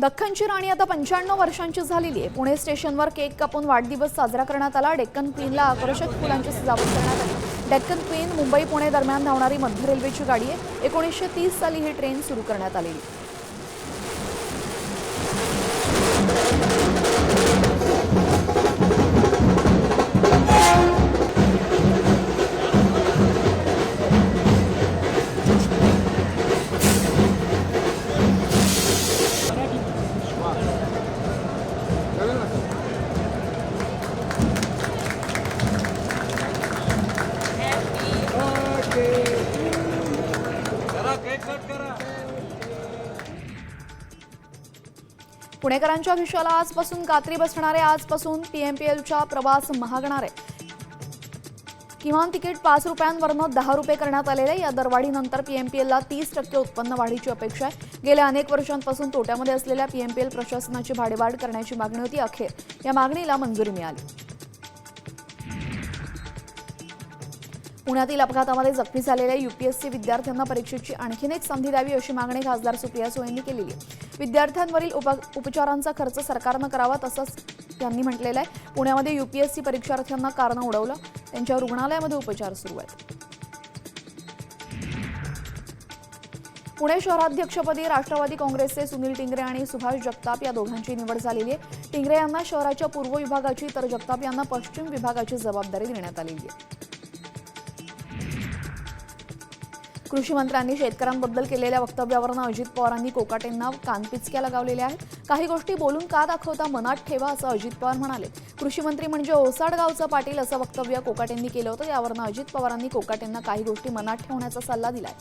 दख्खनची राणी आता पंच्याण्णव वर्षांची झालेली आहे. पुणे स्टेशनवर केक कापून वाढदिवस साजरा करण्यात आला. डेक्कन क्वीनला आकर्षक फुलांची सजावट करण्यात आली. डेक्कन क्वीन मुंबई पुणे दरम्यान धावणारी मध्य रेल्वेची गाडी आहे. एकोणीसशे तीस साली ही ट्रेन सुरू करण्यात आलेली. पुणेकरांच्या खिशाला आजपासून कात्री बसणारे आजपासून पीएमपीएलचा प्रवास महागणार. आहे किमान तिकीट पाच रुपयांवरनं दहा रुपये करण्यात आलेले या दरवाढीनंतर पीएमपीएलला तीस टक्के उत्पन्न वाढीची अपेक्षा आहे. गेल्या अनेक वर्षांपासून तोट्यामध्ये असलेल्या पीएमपीएल प्रशासनाची भाडेवाढ करण्याची मागणी होती. अखेर या मागणीला मंजुरी मिळाली. पुण्यातील अपघातामध्ये जखमी झालेल्या युपीएससी विद्यार्थ्यांना परीक्षेची आणखीन एक संधी द्यावी अशी मागणी खासदार सुप्रिया सुळेंनी केलेली आहे. विद्यार्थ्यांवरील उप उपचारांचा खर्च सरकारनं करावा तसंच त्यांनी म्हटलेलं आहे. पुण्यामध्ये युपीएससी परीक्षार्थ्यांना कारणं उडवलं. त्यांच्या रुग्णालयामध्ये उपचार सुरू आहेत. पुणे शहराध्यक्षपदी राष्ट्रवादी काँग्रेसचे सुनील टिंगरे आणि सुभाष जगताप या दोघांची निवड झालेली आहे. टिंगरे यांना शहराच्या पूर्व विभागाची तर जगताप यांना पश्चिम विभागाची जबाबदारी देण्यात आलेली आहे. कृषी मंत्र्यांनी शेतकऱ्यांबद्दल केलेल्या वक्तव्यावरनं अजित पवारांनी कोकाटेंना कानपिचक्या लगावलेल्या आहेत. काही गोष्टी बोलून का दाखवता मनात ठेवा असं अजित पवार म्हणाले. कृषी मंत्री म्हणजे ओसाड गावचं पाटील असं वक्तव्य कोकाटेंनी केलं होतं. यावरनं अजित पवारांनी कोकाटेंना काही गोष्टी मनात ठेवण्याचा सल्ला दिलाय.